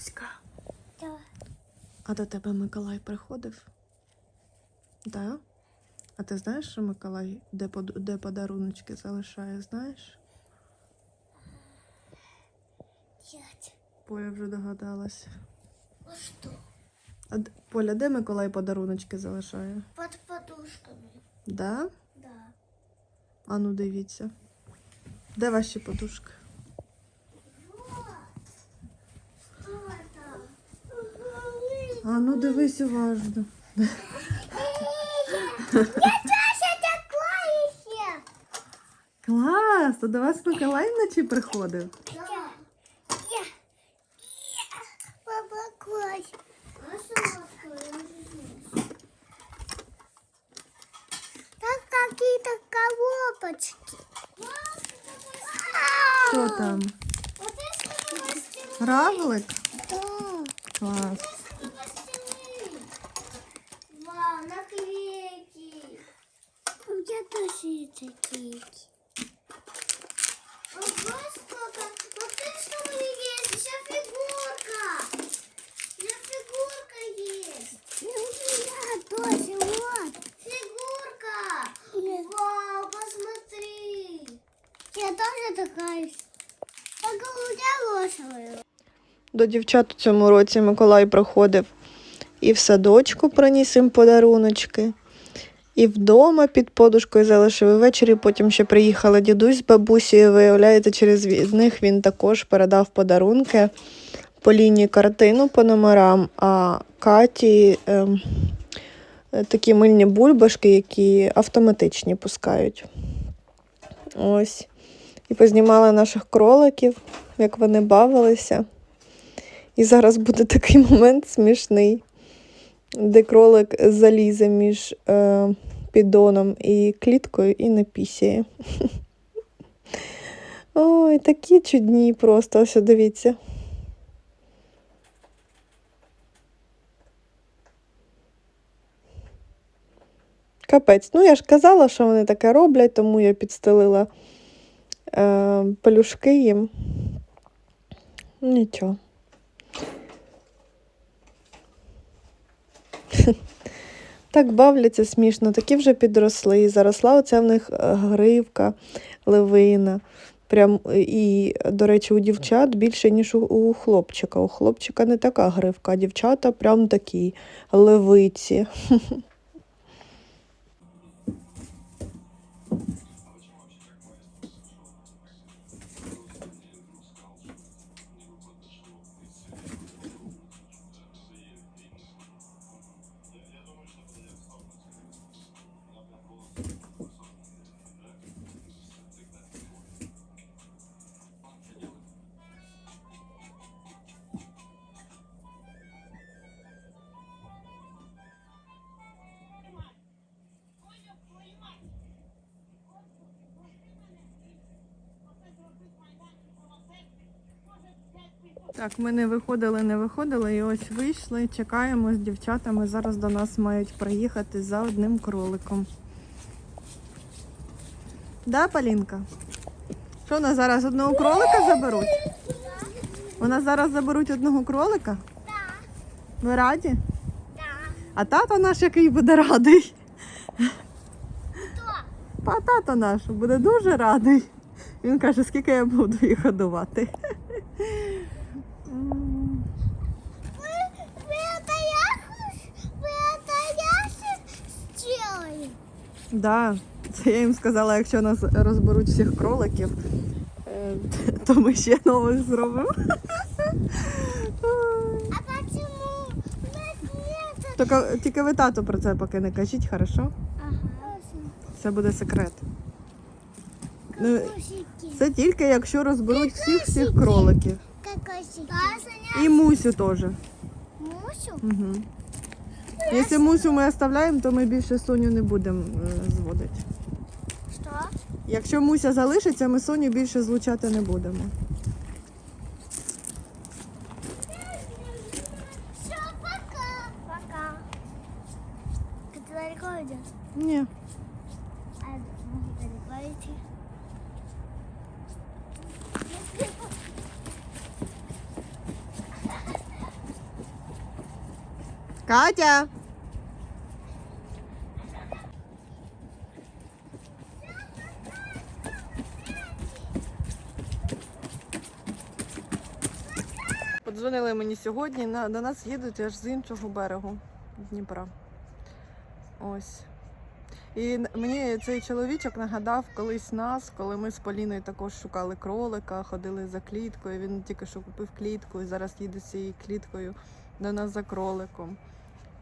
Люська, Да. а до тебе Миколай приходив? Да? А ти знаєш, що Миколай де, под- де подаруночки залишає, знаєш? Дядь, Поля вже догадалась. а что? А Поля, де Миколай подаруночки залишає? Под подушками. Да? Да. А ну дивіться. Де ваші подушки? А ну дивись уважно. Я. Клас! То до вас Миколай вночі приходив? Я. Я. Класс. Так какие-то коробочки. Що там? Равлик? Да. Клас. Тоже есть наклейки. Ого, сколько. Вот это что у меня есть. Еще фигурка. У меня фигурка есть. И у меня тоже, вот. Фигурка. Вау, посмотри. Я тоже такая. Только у меня розовая. До дівчат у цьому році Миколай приходив і в садочку приніс їм подаруночки, і вдома під подушкою залишив і ввечері. Потім ще приїхали дідусь з бабусею. Виявляєте, через них він також передав подарунки по лінії картину по номерам, а Каті е, такі мильні бульбашки, які автоматичні пускають. Ось. І познімали наших кроликів, як вони бавилися. І зараз буде такий момент смішний, де кролик залізе між е, піддоном і кліткою і не напісяє. Ой, такі чудні просто, ось дивіться. Капець. Ну, я ж казала, що вони таке роблять, тому я підстелила е, пелюшки їм. Нічого. Так бавляться смішно, такі вже підросли. Заросла оця в них е, гривка, левина. Прям, е, і, до речі, у дівчат більше, ніж у, у хлопчика. У хлопчика не така гривка, а дівчата прям такі левиці. Так, ми не виходили, не виходили, і ось вийшли, чекаємо з дівчатами. Зараз до нас мають приїхати за одним кроликом. Да, Полінка? Що у нас зараз одного кролика заберуть? Нас зараз заберуть одного кролика? Да. Ви раді? Да. А тато наш який буде радий. Кто? А тато наш буде дуже радий. Він каже, скільки я буду їх годувати. Да, це я їм сказала, якщо нас розберуть всіх кроликів, е, то ми ще нових зробимо. А почему у нас? Тільки, тільки ви тату про це поки не кажіть, хорошо? Ага. Це буде секрет. Ну, Це тільки якщо розберуть всіх всіх кроликів. Кокосики. І мусю теж. Мусю? Угу. Якщо мусю ми оставляємо, то ми більше Соню не будемо е, зводити. Что? Якщо муся залишиться, ми Соню більше злучати не будемо. Все, пока. Пока. Ты далеко идешь? Ні. А может далеко идти? Катя! Подзвонили мені сьогодні, на, до нас їдуть аж з іншого берегу Дніпра. Ось. І мені цей чоловічок нагадав колись нас, коли ми з Поліною також шукали кролика, ходили за кліткою. Він тільки що купив клітку і зараз їде з цією кліткою до нас за кроликом.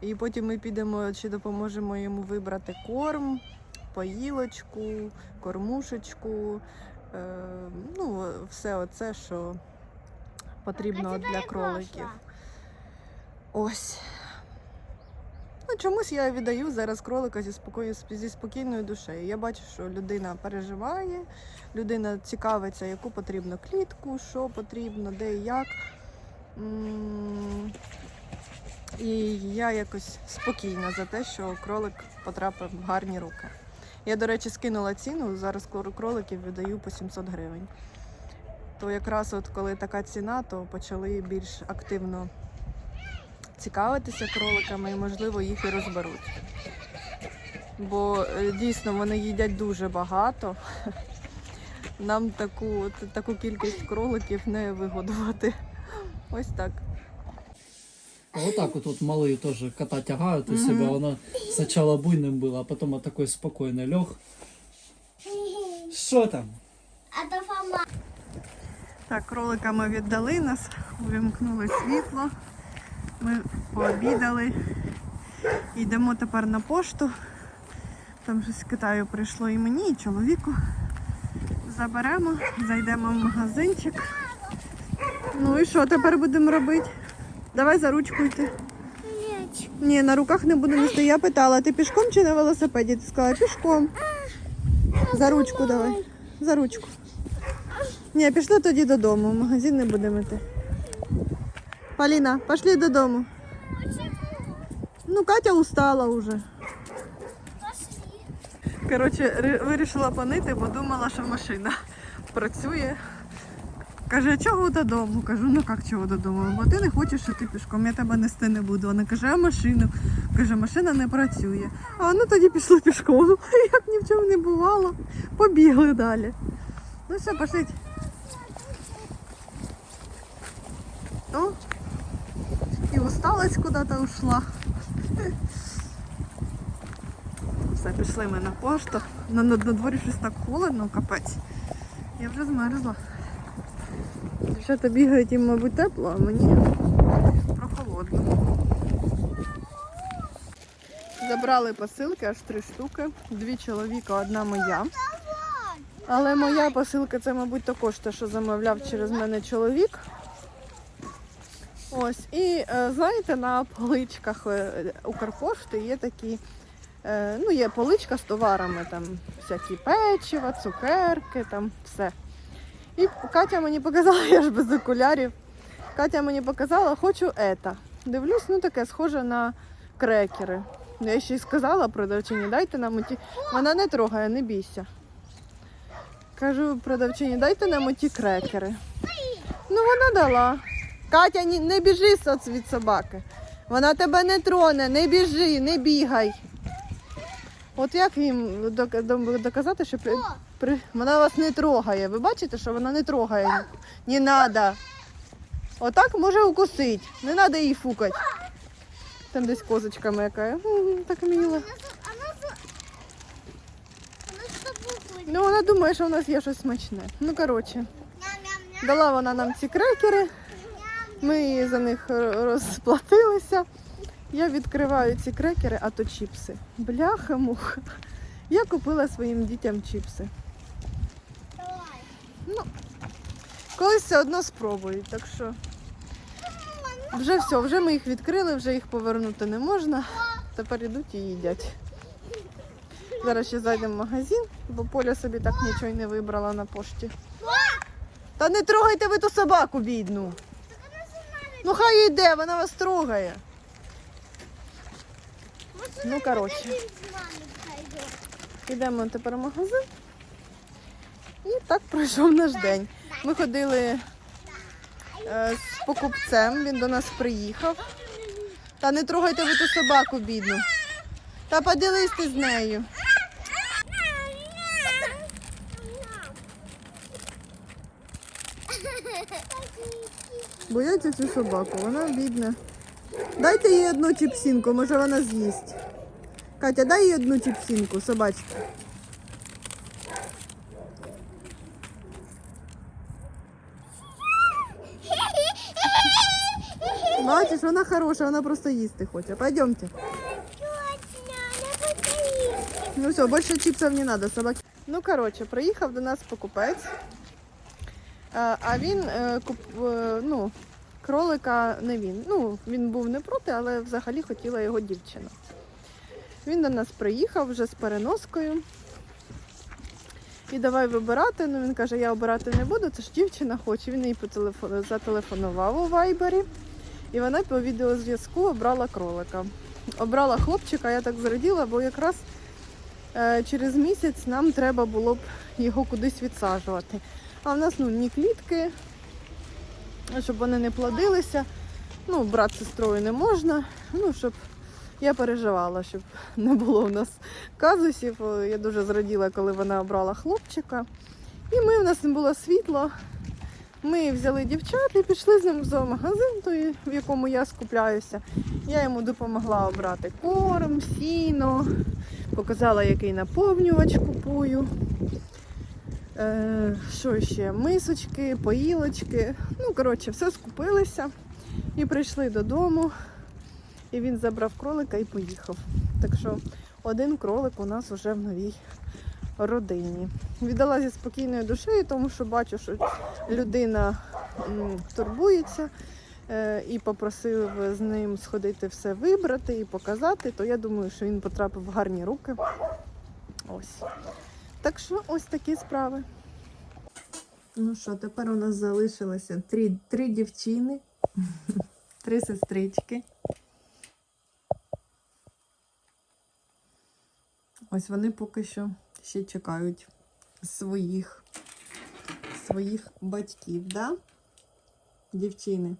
І потім ми підемо чи допоможемо йому вибрати корм, поїлочку, кормушечку. Е, ну, все оце, що потрібно для кроликів. Ось. Ну, чомусь я віддаю зараз кролика зі, спокою, зі спокійною душею. Я бачу, що людина переживає, людина цікавиться, яку потрібно клітку, що потрібно, де і як. І я якось спокійна за те, що кролик потрапив в гарні руки. Я, до речі, скинула ціну, зараз кроликів віддаю по 700 гривень То якраз от коли така ціна, то почали більш активно цікавитися кроликами і, можливо, їх і розберуть. Бо е, дійсно вони їдять дуже багато. Нам таку, от таку кількість кроликів не вигодувати. Ось так. А вот так вот, вот малые тоже кота тягают у Мгм. себя. Оно сначала буйным было, а потом вот такой спокойный лег. Что там? Так, кролика ми віддали нас, увімкнули світло. Ми пообідали. Йдемо тепер на пошту. Там щось з Китаю прийшло і мені, і чоловіку. Заберемо, зайдемо в магазинчик. Ну і що тепер будемо робити? Давай за ручку йти. Ні, на руках не буду нести. Я питала, ти пішком чи на велосипеді? Ти сказала, пішком. За ручку давай. За ручку. Ні, пішли тоді додому. В магазин не будемо йти. Поліна, пішли додому. Ну, Катя устала вже. Коротше, вирішила понити, бо думала, що машина працює. Каже, чого додому? Кажу, ну як чого додому? Бо ти не хочеш іти пішком, я тебе нести не буду. Вона каже, а машину? Каже, машина не працює. А ну тоді пішли пішком. Як ні в чому не бувало. Побігли далі. Ну все, пошліть. О, і усталость куди-то ушла. Все, пішли ми на пошту. На, на, на дворі щось так холодно, капець. Я вже змерзла. Дівчата бігають їм, мабуть, тепло, а мені прохолодно. Забрали посилки, аж три штуки. Дві чоловіка, одна моя. Але моя посилка це, мабуть, також те, що замовляв через мене чоловік. Ось. І е, знаєте, на поличках е, Укрпошти є такі Е, ну, є поличка з товарами, там всякі печива, цукерки, там все. І Катя мені показала, я ж без окулярів. Катя мені показала, хочу ета. Дивлюсь, ну таке схоже на крекери. Я ще й сказала продавчині, дайте нам оті. Вона не трогає, не бійся. Кажу продавчині, дайте нам оті крекери. Ну вона дала. Катя, не біжи від собаки. Вона тебе не троне, не біжи, не бігай. От як їм доказати, що при, при, вона вас не трогає. Ви бачите, що вона не трогає. Не треба. Отак може укусити. Не треба її фукати. Там десь козочка мекає. Так мило. Ну вона думає, що у нас є щось смачне. Ну коротше, дала вона нам ці крекери. Ми за них розплатилися. Я відкриваю ці крекери, а то чіпси. Бляха муха. Я купила своїм дітям чіпси. Давай. Колись все одно спробують, так що. Вже все, вже ми їх відкрили, вже їх повернути не можна. Тепер йдуть і їдять. Зараз ще зайдемо в магазин, бо Поля собі так нічого й не вибрала на пошті. Та не трогайте ви ту собаку, бідну. Ну хай йде, вона вас трогає. Ну, коротше. Йдемо тепер в магазин. І так пройшов наш день. Ми ходили е, з покупцем, він до нас приїхав. Та не трогайте ви ту собаку, бідну. Та поділись ти з нею. Бояться цю собаку, вона бідна. Дайте їй одну чіпсінку, може вона з'їсть. Катя, дай їй одну чіпсінку, собачці. Бачиш, вона хороша, вона просто їсти хоче. Пойдемте. Ну все, більше чіпсів не треба, собаки. Ну, коротше, приїхав до нас покупець. А, а він е, е, ну, кролика не він. Ну, він був не проти, але взагалі хотіла його дівчина. Він до нас приїхав вже з переноскою. І давай вибирати. Ну він каже, я обирати не буду, це ж дівчина хоче. Він їй зателефонував у вайбері. І вона по відеозв'язку обрала кролика. Обрала хлопчика, я так зраділа, бо якраз е, через місяць нам треба було б його кудись відсаджувати. А в нас ну, ні клітки, щоб вони не плодилися. Ну, брат з сестрою не можна. Ну, щоб я переживала, щоб не було в нас казусів. Я дуже зраділа, коли вона обрала хлопчика. І ми, в нас не було світла. Ми взяли дівчат і пішли з ним в зоомагазин, той, в якому я скупляюся. Я йому допомогла обрати корм, сіно, показала, який наповнювач купую. Е, що ще? Мисочки, поїлочки. Ну, коротше, все скупилися і прийшли додому. І він забрав кролика і поїхав. Так що один кролик у нас вже в новій родині. Віддала зі спокійною душею, тому що бачу, що людина турбується е, і попросив з ним сходити все вибрати і показати, то я думаю, що він потрапив в гарні руки. Ось. Так що ось такі справи. Ну що, тепер у нас залишилося три, три дівчини, три сестрички. Ось вони поки що ще чекають своїх, своїх батьків, да? Дівчини.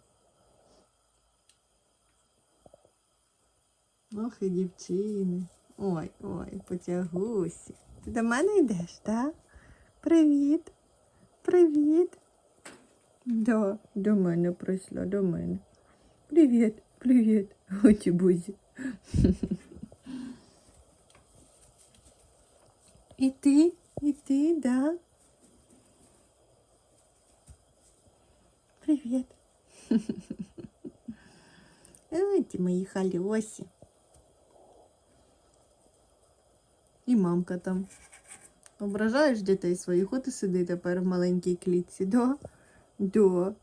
Ох і дівчини. Ой, ой, потягусі. Ти до мене йдеш, так? Привіт. Привіт. Да, до мене прийшла, до мене. Привіт, привіт. Оті бузі. І ти, і ти, да. Привіт. Ой, ті мої халюсі. І мамка там. Ображаєш дітей своїх, от і сиди тепер в маленькій клітці, да? Да.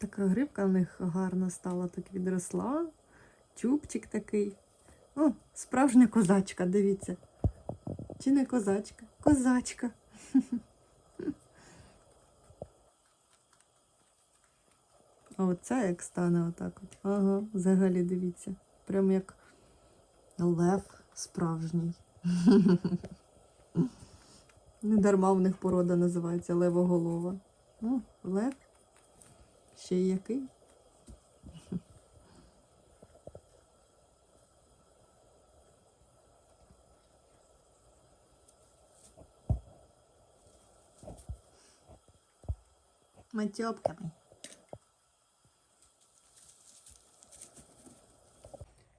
Така грибка в них гарна стала, так відросла. Чубчик такий. О, справжня козачка, дивіться. Чи не козачка? Козачка. А оце як стане отак от. Ага, взагалі дивіться. Прям як лев справжній. Не дарма в них порода називається левоголова. О, лев. Ще який? Матьопками.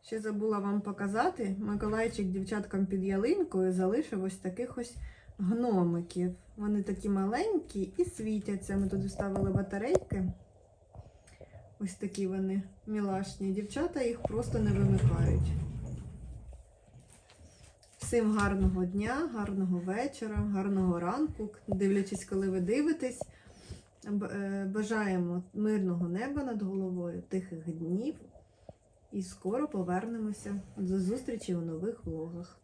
Ще забула вам показати. Миколайчик дівчаткам під ялинкою залишив ось таких ось гномиків. Вони такі маленькі і світяться. Ми туди ставили батарейки. Ось такі вони мілашні. Дівчата їх просто не вимикають. Всім гарного дня, гарного вечора, гарного ранку, дивлячись, коли ви дивитесь. Е, Бажаємо мирного неба над головою, тихих днів. І скоро повернемося. До зустрічі у нових влогах.